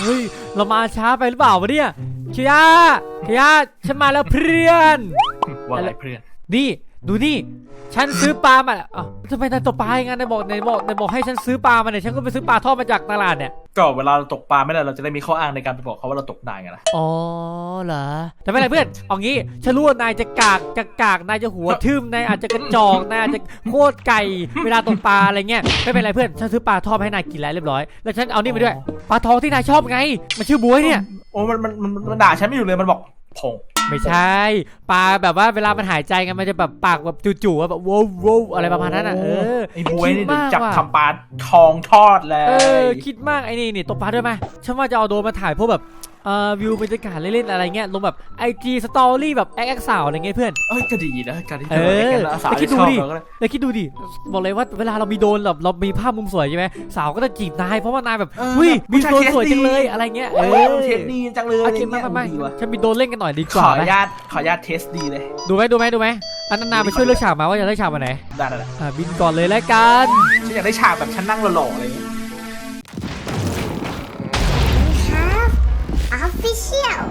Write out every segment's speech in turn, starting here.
เฮ้ยเรามาช้าไปหรือเปล่าวะเนี่ยเคียาเคียาฉันมาแล้วเพื่อนว่าไงเพื่อนนี่ ดูนี่ ฉันซื้อปลามาอะทำไมนายตกปลาอย่างนั้นนายบอกนายบอกนายบอกให้ฉันซื้อปลามาเนี่ย ฉันก็ไปซื้อปลาทอดมาจากตลาดเนี่ย ก็เวลาเราตกปลาไม่ได้เราจะได้มีข้ออ้างในการไปบอกเขาว่าเราตกได้ไงล่ะ อ๋อเหรอ แต่ไม่เป็นไรเพื่อน เอางี้ ฉันรู้ว่านายจะกากจะกาก นายจะหัวทึมนายอาจจะกระจอก นายอาจจะโคตรไก่ เวลาตกปลาอะไรเงี้ย ไม่เป็นไรเพื่อน ฉันซื้อปลาทอดมาให้นายกินแล้วเรียบร้อย แล้วฉันเอานี่มาด้วย ปลาทองที่นายชอบไง มันชื่อบวยเนี่ย โอ้มันมันมันมันด่าฉันไม่อยู่เลย มันบอกพง ไม่ใช่ ปลาแบบว่าเวลามันหายใจกันมันจะแบบปากแบบจู่ๆอะแบบโว้วโว้วอะไรประมาณนั้นอะเออไอ้บวยนี่คิดมากจับว่ะทำปลาทองทอดเลเออยคิดมากไอ้นี่นี่ตกปลาด้วยไหมฉันว่าจะเอาโดรนมาถ่ายพวกแบบ เอ่อวิวบรรยากาศเล่นๆอะไรเงี้ยลงแบบไอจีสตอรี่แบบแอคแอคสาวอะไรเงี้ยเพื่อน เอ้ยก็ดีนะการที่เอเธออแกสาวแล้วคิดที่ดูชอบดิเราก็เลยแล้วคิดดูดิบอกเลยว่าเวลาเรามีโดรนแบบเรามีภาพมุมสวยใช่ไหมสาวก็จะจีบนายเพราะว่านายแบบเออเฮ้ยมีผู้ชายโดรนเทสสวยจังดีเลยอะไรเงี้ยเอเอออเทสดีจังเลยโออะไรเคมาเงี้ยมามาดีว่ะฉันมีโดรนเล่นกันหน่อยดีขกว่าออไหมนุญาตขออนุญาตเทสดีเลยดูไหมดูไหมดูไหมอันนั้นนาไปช่วยเลือกฉากมาว่าจะเลือกฉากมาไหนได้ได้ได้อ่าบินก่อนเลยแล้วกันฉันอยากได้ฉากแบบฉันนั่งหล่อๆอะไรอย่างเงี้ย official.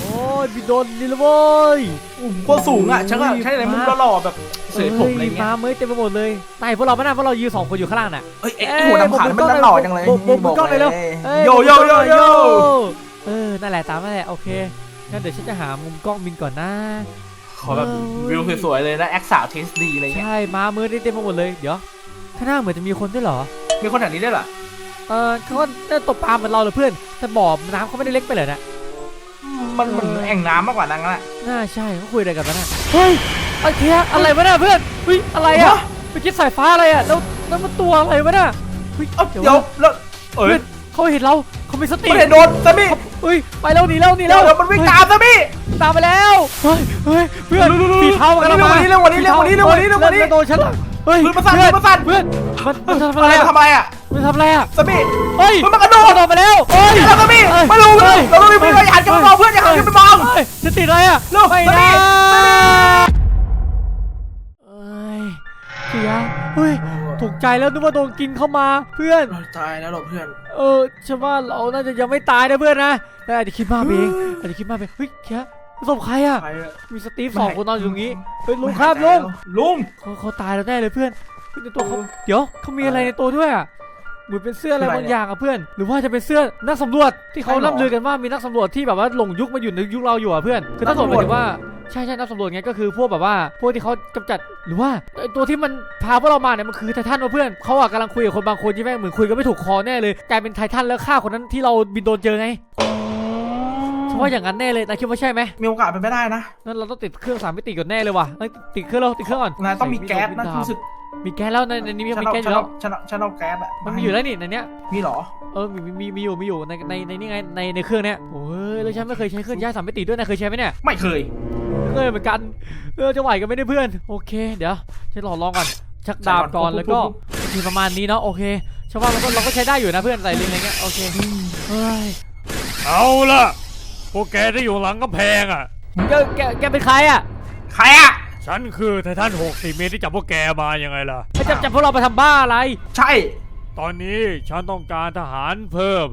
โอ้ยบินโดรนนี่ละโว้ยโอ้โหโคตรสูงอะฉันก็ใช้ในมุมหล่อๆแบบเสยผมอะไรเงี้ยมาเมยเต็มไปหมดเลยตายพวกเราไม่น่าพวกเรายืนสองคนอยู่ข้างล่างน่ะเอ้ยไอ้ไอ้หัวดำขาวนี่มันหล่อจังเลยโบกโบกโบกกล้องเลยเร็วเอ้โยโยโยโยเออนั่นแหละตามนั่นแหละโอเคงั้นเดี๋ยวฉันจะหามุมกล้องบินก่อนนะขอแบบเออวิวสวยๆเลยนะแอคสาวเทสดีอะไรเงี้ยใช่มาเมยได้เต็มไปหมดเลยเดี๋ยวข้างหน้าเหมือนจะมีคนด้วยเหรอมีคนแบบนี้ด้วยเหรอ เออเขาก็น่าจะตกปลาเหมือนเราเลยเพื่อน แต่บ่อน้ำเขาไม่ได้เล็กไปเลยนะมันเหมือนเออแอ่งน้ำมากกว่านั้นแหละน่าใช่เขาคุยอะไรกันวะน่ะเฮ้ยไอ้เทียอะไรวะน่ะเพื่อนเฮ้ยอะไรอะไปคิดสายฟ้าอะไรอะแล้วแล้วมันตัวอะไรวะน่ะเฮ้ยเอ้าเดี๋เดี๋ยยววแล้วเอ้เพื่ยอนเขาเห็นเราเขามีสติไม่ได้โดนซะมี่เฮ้ยไปแล้วหนีแล้วหนีเดี๋แล้ยววเดี๋ยวมันวิ่งตามซะมี่ตามไปแล้วเฮ้ยเฮ้ยเพื่อนเร็วๆๆฝีเท้ามันกำลังมาเร็วกว่านี้เร็วกว่านี้เร็วกว่านี้เร็วกว่านี้ฮ้ยโดนฉันละเฮ้ยเพื่อนประสานเพื่อนประสานเพื่อนมันมันทำอะอะไรไรมันอะทำอะไรอะ มันทำอะไรอะซะมี่เฮ้ยมันมากระโดดโดดไปแล้วเฮ้ยแล้วซะมี่เอ้ยไม่รู้เอ้ยเราต้องรีบวิ่งเราอย่าหันกลับไปมองเพื่อนอย่าหันกลับไปมองเฮ้ยจะติดอะไรอะเร็วไม่สามีนะเอ้ยเสียเฮ้ยถูกใจแล้วนึกว่าโดนกินเข้ามาเพื่อนเราตายแล้วหรอเพื่อน เออฉันว่าเราน่าจะยังไม่ตายนะเพื่อนนะแต่อาจจะคิดมากไปเองอาจจะคิดมากไปเฮ้ยแค่ศพใครอะใครอะมีสตีฟสองคนนอนอยู่ตรงนี้เฮ้ยลุงครับลุงลุงเขาเขาตายแล้วแน่เลยเพื่อนเฮ้ยในตัวเขาเดี๋ยวเขามีอะไรในตัวด้วยอะ เหมือนเป็นเสื้ออะไรบางอย่างอะเพื่อน หรือว่าจะเป็นเสื้อนักสำรวจที่เขาล่ำลือกันว่ามีนักสำรวจที่แบบว่าหลงยุคมาอยู่ในยุคเราอยู่อะเพื่อนคือนักสำรวจหมายถึงว่าใช่ใช่นักสำรวจไงก็คือพวกแบบว่าพวกที่เขากำจัดหรือว่าไอ้ตัวที่มันพาพวกเรามาเนี่ยมันคือไททันวะเพื่อนเขาอะกำลังคุยกับคนบางคนที่แม่งเหมือนคุยกันไม่ถูกคอแน่เลยกลายเป็นไททันแล้วฆ่าคนนั้นที่เราบินโดนเจอไงฉันว่าอย่างนั้นแน่เลยนายคิดว่าใช่ไหมมีโอกาสเป็นไปได้นะนั่นเราต้องติดเครื่องสามมิติก่อนแน่เลยว่ะเอ้ยติดเครื่องเราติดเครื่องก่อนนายต้องมีแก๊สนะรู้สึก มีแก๊สแล้วในในนี้ฉันมีเอาแก๊สอฉันยู่แล้เอาวฉันเอาฉันเอาแก๊สอะมันมีอยู่แล้วนี่ในเนี้ยมีเหรอเออมีมีมีอยู่มีอยู่ในในในนี่ไงในในเครื่องเนี้ยโอ้ยแล้วฉันไม่เคยใช้เครื่องย้ายสามมิติด้วยนะเคยใช้ไหมเนี่ยไม่เคยเคยเหมือนกันเออจะไหวกันไหมเนี่ยเพื่อน โอเค เดี๋ยวฉันลองลองก่อนชักดาบก่อนแล้วก็มีประมาณนี้เนาะโอเคฉันว่ามันก็เราก็ใช้ได้อยู่นะเพื่อนใส่ลิงอะไรเงี้ยโอเคเฮ้ยเอาล่ะพวกแกที่อยู่หลังกำแพงอะแกแกแกเป็นใครอะใครอะ ฉันคือไททัน60เมตรที่จับพวกแกมายังไงล่ะไอ้จับจับพวกเราไปทำบ้าอะไร ใช่ ตอนนี้ฉันต้องการทหารเพิ่ม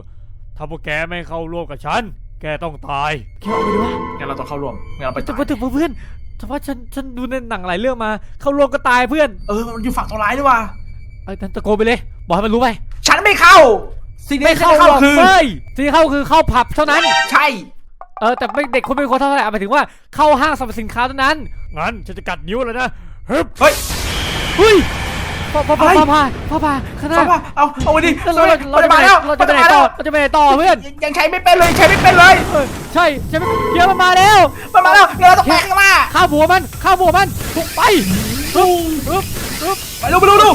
ถ้าพวกแกไม่เข้าร่วมกับฉัน แกต้องตายแกเอาไปดูว่างั้นเราต้องเข้าร่วมงั้นเราไปแต่ตายพอถึงเพื่อนแต่ว่าฉันฉันดูในหนังหลายเรื่องมา เข้าร่วมก็ตายเพื่อนเออมันอยู่ฝั่งตัวร้ายด้วยว่ะไอ้ยนั่นตะโกนไปเลย บอกให้มันรู้ไปฉันไม่เข้า สิ่งไม่ที่ฉัเข้านหรเข้าอกคือ เฮ้ยที่เข้าคือเข้าผับเท่านั้น ใช่ เออแต่ไม่เด็กคนเป็นคนเท่าไหร่หมายถึงว่าเข้าห้างสรรพสินค้าเท่านั้น งั้นฉันจะกัดนิ้วเลยนะฮึบเฮ้ยเฮ้ยพ่อพ่อพ่ออะไรพ่อพาพ่อพาข้างหน้าฟ้าเอาเอาไปดิเราเราเราจะไปไหนเราจะไปไหนต่อเราจะไปไหนต่อเพื่อนยังยังใช้ไม่เป็นเลยใช้ไม่เป็นเลยเออใช่ใช่ไหมเดี๋ยวมันมาแล้วมันมาแล้วงั้นเราต้องแตกข้างหน้าข้าหัวมันข้าหัวมันถูกไปฮึบฮึบฮึบไปดูไปดูดู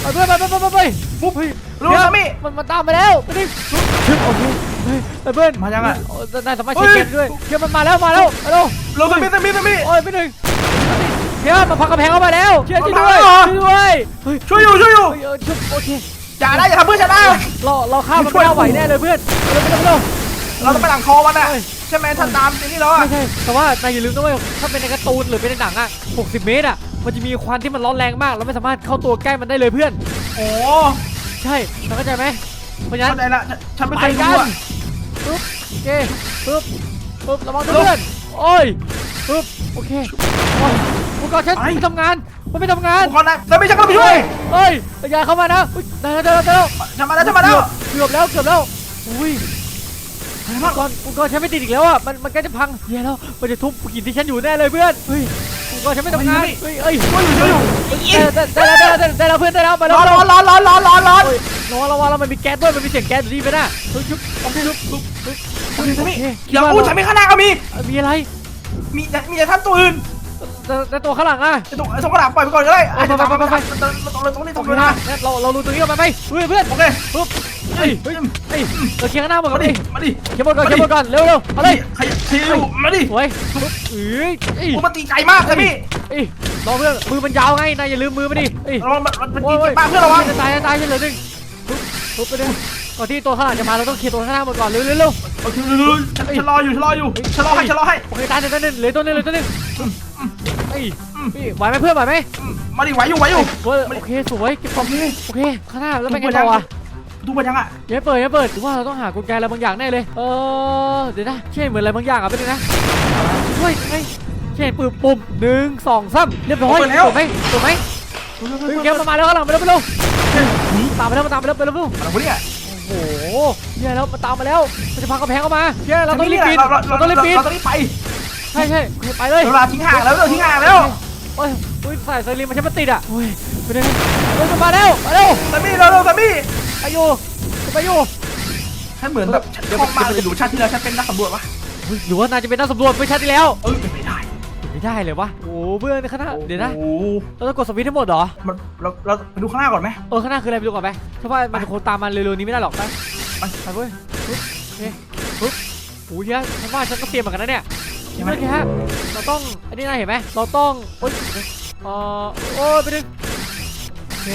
ไปเพื่อนไปไปไปไปไปปุ๊บเฮ้ยรู้สามีมันมันตามมาแล้วไปดิฮึบโอเค เฮ้ยไปเพื่อนมายังอะโอ้นายสามารถเช็คเกมด้วยเดี๋ยมันมาแล้วมาแล้วมาแล้วรู้สามีสามีสามีโอ้ยไม่หนึ่งเดี๋ยวมาพักกระแพงเข้ามาแล้วเชื่อช่วยด้วยแล้วเหรอ ช่วยด้วยเฮ้ยช่วยอยู่ช่วยอยู่เฮ้ยเออช่วยโอเคอย่าได้อย่าทำเพื่อนฉันนะเราเราฆ่ามมันไม่ได้ไหวแน่เลยเพื่อนเร็วเร็วเร็ว เราต้องไปหลังคอมันอะเฮ้ย ใช่ไหมท่านตามสิ่งนี้แล้วอะไม่ใช่แต่ว่านายอย่าลืมนะเว้ยถ้าเป็นในการ์ตูนหรือเป็นในหนังอะ 60 เมตรอะ มันจะมีควันที่มันร้อนแรงมาก เราไม่สามารถเข้าตัวใกล้มันได้เลยเพื่อน โอ้ใช่เราเข้าใจไหมเพราะฉะนั้นเข้าใจละฉันฉันไม่ไปเคยกัรู้นอะ ปึ๊บโอเคปึ๊บปึ๊บระวังด้วยเพื่อนโอ้ยปึ๊บโอเคโอ้ยอุปกรณ์ฉันไม่ทำงานมันไม่ทำงานทุกคนนะแล้วไม่ฉันก็ไปช่วยเฮ้ยอย่าเข้ามานะอุ๊ยได้แล้วได้แล้วได้แล้วฉันมาแล้วฉันมาแล้วเกือบแล้วเกือบแล้วอุ้ยอุปกรณ์อุปกรณ์ฉันไม่ติดอีกแล้วอะมันมันใกล้จะพังแย่แล้วมันจะทุบหินที่ฉันอยู่แน่เลยเพื่อนเฮ้ยอุปกรณ์ฉันไม่ทำงานเฮ้ยเฮ้ยช่วยอยู่ช่วยอยู่ไอ้อีได้ได้ได้ได้ได้แล้วเพื่อนได้แล้วมาแล้วร้อนร้อนร้อนร้อนร้อนร้อน ร้อนระวังระวังแล้วมันมีแก๊สด้วยมันมีเสียงแก๊สอยู่ที่ไปนะเฮ้ยชุบชุบชุบชุบโอเคฉันมีโอเคเดี๋ยวอู้ฉันมีข้างหน้าก็มี มีอะไร มีแต่มีแต่ท่านตัวอื่นแต่ตัวข้างหลังอะไอ้ตรงไอ้ตรงกระดาษปล่อยไปก่อนก็ได้ไปไปไปไปไปตรงตรงตรงนี้ตโอรงเคนี้นะเราเรารู้ตรงนี้ออกไปไหมเฮ้ยเพื่อนโอเคปึ๊บเฮ้ยเฮ้ยเฮ้ยเราเคลียร์ข้างหน้าหมดก่มาอนดิมาดิเคลียร์หมดก่อนเคลียร์หมดก่อนเร็วเร็วเอามาเลดิยขยับขยับอยู่มาดิสวยปึ๊บเอ้ยเอ้ยกูมาตีไกลมากเลยพี่เอ้ยรอเพื่อนมือมันยาวไงนายอย่าลืมมือมันดิเอ้ยรามันมันตีป้าเพื่อนราวะจะตายจะตายจะเหลือหนึ่ง ปึ๊บปึ๊บไปเลยก่อนที่ตัวข้างหลังจะมาเราต้องเคลียร์ตัวข้างหน้าหมดก่อนเร็วเร็วเร็ว โอเคฉันฉันรออยู่ฉันรออยู่ฉันรอให้ฉันรอให้โอเคตายหนึ่งตายหนึ่งเหลือตัวหนึงเหลือตัวหนึงเอ้ยพี่ไหวไหมเพื่อนไหวไหมมาดิไหวอยู่ไหวอยู่เว้ยโอเคสวยเก็บของโอเคโอเคข้างหน้าแล้วเป็นไงต่อวะทุกคนยังอะอย่าให้เปิดอย่าให้เปิดหรือว่าเราต้องหากลไกอะไรบางอย่างแน่เลยเออเดี๋ยวนะเช่นเหมือนอะไรบางอย่างอะไปเลยนะช่วยไงเช่นปืนปุ่มหนึ่งสองสามเรียบร้อยถูกไหมถูกไหมเฮ้ยเกมมาแล้วข้างหลังไปแล้วไปแล้ว ตามไปแล้วมาตามไปแล้วไปแล้วไปแล้วอะไรวะเนี่ยโอ้โหเนี่ยแล้วมันตามมาแล้วมันจะพังกระแพงเข้ามาเช่เราต้องรีบปีนเราเราต้องรีบปีนเราต้องรีบไปใช่ใช่ไปเลยเวลาทิ้งห่างแล้วเราทิ้งห่างแล้วโอ้ยโอ้ยสายไซรีนมันใช้มันติดอะโอ้ยไปเลยเฮ้ยมันมาแล้วมาเร็วสามีเราเราสามีไปอยู่ไปอยู่ฉันเหมือนแบบฉันคล่องมากเลยหรือชาติที่แล้วฉันเป็นนักสำรวจวะเฮ้ยหรือว่านายจะเป็นนักสำรวจไม่ใช่ที่แล้วเออเป็นไม่ได้ ไม่ได้เลยวะโอ้เพื่อนข้างหน้าเดี๋ยวนะ โอ้เราต้องกดสวิตช์ให้หมดเหรอ มันเราเราไปดูข้างหน้าก่อนไหมเออข้างหน้าคืออะไรไปดูก่อนไปเพราะว่ามันคงตามมาเร็วๆนี้ไม่ได้หรอกไปไปไปเว้ยปึ๊บโอเคปึ๊บโอ้ยเนี่ยฉันว่าฉันก็เตรียมเหมือนกันนะเนี่ยใช่ไหมเมื่อกี้ฮะเราต้องอันนี้นายเห็นไหมเราต้องโอ๊ยเอ่อโอ้ยไปดึงโอเค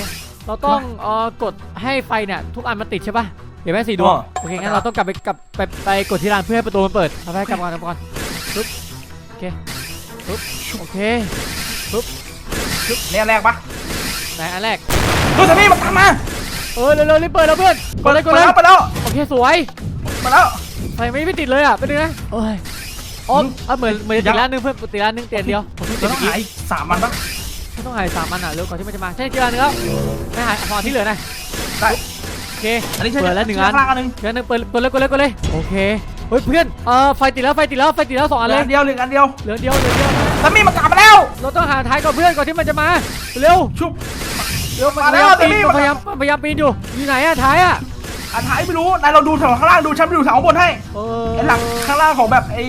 เราต้องเอ่อกดให้ไฟเนี่ยทุกอันมันติดใช่ปะเห็นไหมสีดวงโอเคงั้นเราต้องกลับไปกลับไปไปกดที่ร้านเพื่อให้ประตูมันเปิดเอาไปกลับก่อนกลับก่อนปึ๊บโอเค ปึ๊บโอเคเนี่ยแรกปะไหนอันแรกเฮ้ยสามีมันตามมาเออเร็วๆรีบเปิดแล้วเพื่อนกดเลยกดไปเลยแล้วไปแล้วโอเคสวยไปแล้วไฟไม่ไม่ติดเลยอะไปดูนะโอ้ยอ๋ออะเหมือนเหมือนจะติดร้านหนึงเพื่อนติดร้านหนึงเตียนเดียวผมเพิ่งติเราดต้เมื่องอหากี้อีกสามวันปะไม่ต้องหายสามอันอะเร็วก่อนที่มันจะมาใช่ติดร้านหนึงแล้วไม่หายพอที่เหลือหน่อยได้โอเคอันนี้ใช่เปิดแล้วหนึ่งอันข้างล่างอันหนึงเดี๋ยวหนึงเปิดเปิดเลยกดเลยกดเลยโอเค เฮ้ยเพื่อนเออไฟติดแล้วไฟติดแล้วไฟติดแล้วสองอันเหลืเลอยอันเดียวเหลืออันเดียวเหลือเดียวเหลือเดียวสามีมันกลับมาแล้ว เราต้องหาท้ายก่อนเพื่อนก่อนที่มันจะมาเร็วชุบ เร็วมันมาพแล้ยาวยามปีนแต่นี่มันพยายามพยายามปีนอยู่อยู่ไหนอะท้ายอะอันท้ายไม่รู้นายเราดูแถวข้างล่างดูฉันไปดูแถวข้างบนให้เออไอ้หลังข้างล่างของแบบไอ้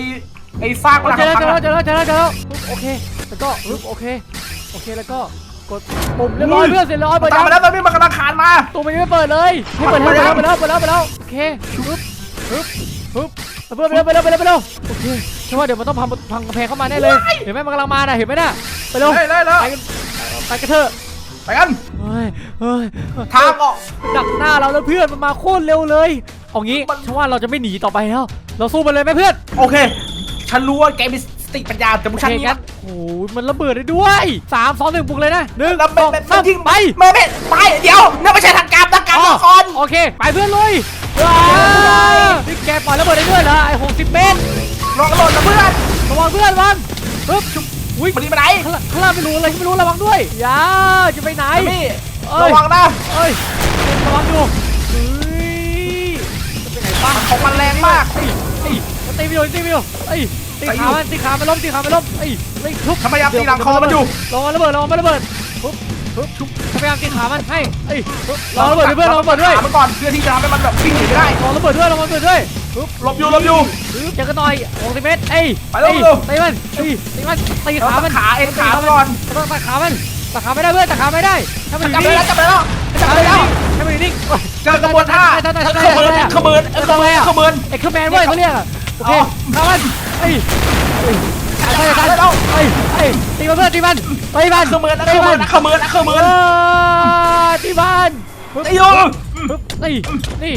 ไอ้ซากหลังเจอแล้วพัเจงอแล้วอะเจอแล้วเจอแล้วเจอแล้วปึ๊บโอเคแล้วก็ปึ๊บโอเคโอเคแล้วก็กดปุ่มเรียบร้อยเพื่อนเสร็จเรียบร้อยเปิดตามยังมาแล้วสามีมันกำลังคานมา ตัวมันยังไม่เปิดเลยให้เปิดให้เปิดแล้วเปิดแล้วเปิดแล้วเปิดแล้วโอเคปึ๊บปึ๊บปึ๊บ เพื่อนไปเร็วไปเร็วไปเร็วไปเร็วโอเคฉันว่าเดี๋ยวมันต้องพังพังกำแพงเข้ามาแน่เลย เห็นไหมมันกำลังมาน่ะเห็นไหมน่ะไปเร็วเลยเลยเลยไปกันไปกันเถอะไปกันเฮ้ยเฮ้ยทางออกดักหน้าเราแล้วเพื่อนมันมาโคตรเร็วเลยเอางี้ฉันว่าเราจะไม่หนีต่อไปแล้ว เราสู้มันเลยไหมเพื่อน โอเค ฉันรู้ว่าแกมีสติปัญญาแต่พวกฉันโอเคนี่งั้นโอ้ยมันระเบิดได้ด้วยสามสองหนึ่งบุกเลยนะหนึ่งแล้วสมันองมันสามยิงไปไม่ไม่ไป เดี๋ยวนั่นไม่ใช่ทางการทางการอ๋อละครโอเค ไปเพื่อนลุยว้าว นี่แกปล่อยระเบิดได้ด้วยเหรอไอ้หกสิบเมตรลองกระโดดนะเพื่อนระวังเพื่อนระวังปึ๊บอุ้ยมันนี่ไปไหนข้างล่างข้างล่างไม่รู้อะไรไม่รู้ระวังด้วยอย่าจะไปไหนนี่เอ้ยระวังนะเอ้ยระวังอยู่เฮ้ยจะไปไหนบ้างของมันแรงมากเอ้ยเอ้ยตีไปอยู่ตีไปอยู่เอ้ยตีขามันตีขามันล้มตีขามันล้มเอ้ยเอ้ยทุบทำไมยับตีหลังคอมันอยู่ลองมาระเบิดลองมาระเบิดปุ๊บปุ๊บชุบ พยายามตีขามันให้เอ้ยปุ๊บลองระเบิดด้วยเพื่อนลองระเบิดด้วยขามันก่อนเพื่อที่จะทำให้มันแบบวิ่งหนีไม่ได้ลองระเบิดด้วยลองระเบิดด้วยปุ๊บหลบอยู่หลบอยู่ ปึ๊บเจอกันหน่อย60เมตรเอ้ยไปเร็วอ้ยเร็ว ตีมันตีตีมันตีเราขาตัมัดนขาเอ็นขามันก่อนต้องตัดขามันตัดขาไม่ได้เพื่อนตัดขาไม่ได้ถ้ามันอจับยู่ได้นิ่งแล้วจับได้แล้วจับได้แล้วถ้ามันอยู่นิ่งเจอกระบวนท่าได้ได้ได้ได้ขมือนได้ขมือนขมือนขมือนเอ็กซ์แมนเว้ยเขาเรียกอะโอเคอ๋อขามันเอ้ยเอ้ยจับใช่ได้ใช่แล้วเอ้ยเอ้ยตีมันเพื่อนตีมัน ตีมันขมือนขตีมืมัอนนขมือนขมือนเออตีมันปึ๊บไอ้ยูปึ๊บนี่นี่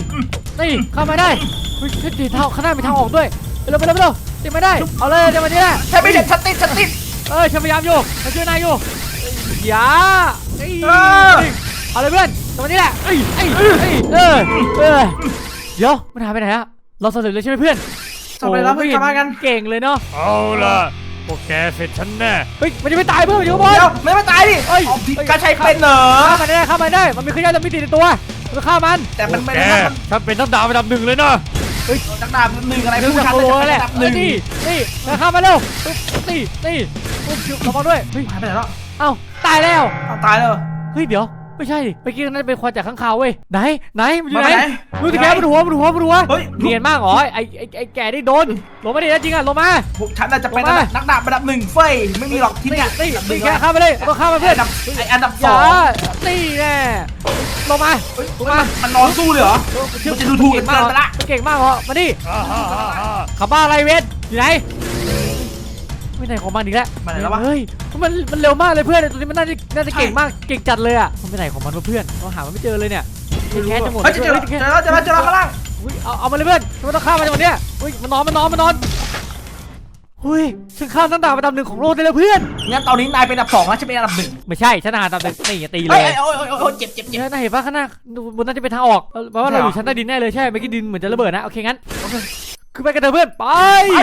นี่เข้ามาได้เฮ้ยเฮ้ยตีเท้าข้างหน้ามีทางออกด้วยไปเร็วไปเร็วไปเร็วตีมาได้เอาเลยเดี๋ยวมานี้แหละใช่ไม่เด็ดฉันติดฉันติดเออฉันพยายามอยู่ฉันช่วยนายอยู่อย่าเอ้ยเออเอาเลยเพื่อนตรงนี้แหละเอ้ยเอ้ยเอ้ยเออเออเดี๋ยวมันหายไปไหนอะเราสำเร็จเลยใช่ไหมเพื่อนทำไมแล้วเพื่อนกลับมากันเก่งเลยเนาะเอาล่ะ พวกแกเสร็จฉันแน่ เฮ้ยมันจะไม่ตายเพื่อนมันอยู่ข้างบน เดี๋ยวไม่มาตายดิเอ้ยอ๋อพี่การใช้เป็นเหรอ ฆ่ามันได้ฆ่ามันได้ มันมีขยะจะมีติดในตัวมันฆ่ามัน แต่มันไม่แกได้มันฉันเป็นนักดาบระดับหนึ่งเลยนะนักดาบหนึ่งอะไรเรื่องผู้จากชายโลจะแหเป็นละระดับหนึ่งนี่นี่มาฆ่ามันเร็วนี่นี่ปุ๊บชิวระวังด้วยเฮ้ยหายไปไหนแล้วเอ้าตายแล้วเอาตายแล้วเฮ้ยเดี๋ยว ไม่ใช่ดิเมื่อกี้นั่นเป็นควันจากข้างคาวเว้ยไหนไหนมันอยู่มาไหนไหนมือตะแกรงมันหัวมันหัวมันหัวเฮ้ย เนียนมากเหรอไอ้ไอ้ไอ้แก่ได้โดนลงมาดินะจริงอะลงมา พวกฉันน่าจะเป็นลงมานักดาบระดับหนึ่งเฟ้ยไม่มีหรอกที่เนี่ยนี่ระดับหนึ่นี่งแค่ข้ามไปเลยต้องข้ามมาเพื่อนอันดับไออันดับอสย่าองนี่แน่ลงมาเฮ้ยมันมันนอนสู้เลยเหรอ มันจะดูถูกเก่งมากเกินไปละ เก่งมากเหรอมาดิอ่าฮ่าฮ่าฮ่าขับบ้าอะไรเวทอยู่ไหน ไม่ไหนของมันอีกแล้วมาไหนแล้ววะ เฮ้ยมันมันเร็วมากเลยเพื่อนตัวนี้มันน่าจะน่าจะใช่ เก่งมากเก่งจัดเลยอะมันไปไหนของมันวะเพื่อนเราหามันไม่เจอเลยเนี่ยแค่จะหมดเฮ้ยเจอเจอฮ้ยเจอแล้วเจอแล้วเจอแล้วข้างล่างอุ๊ยเอาเอามาเลยเพื่อนไม่ต้องฆ่ามันจังหวะเนี้ยอุ้ยมันนอนมันนอนมันนอนเฮ้ยฉันฆ่าตั้งดาวประดับหนึ่งของโลกได้แล้วเพื่อน งั้นตอนนี้นายเป็นอันดับสองแล้วฉันเป็นอันดับหนึ่งไม่ใช่ฉันหาตามแต่นี่อย่าตีเลเฮ้ยยเฮ้ยโอ้ยโอ้ยโอ้ยเจ็บเจ็บเจ็บเนี่ยนายเห็นปะข้างหน้าบนนั้นจะเป็นทางออกเออแปลว่าเราอยู่ชั้นใต้ดินแน่เลยใช่เมื่อกี้ดินเหมือนจะระเบิดนะโอเคงั้นคือไปกันเถอะเพื่อนไปไป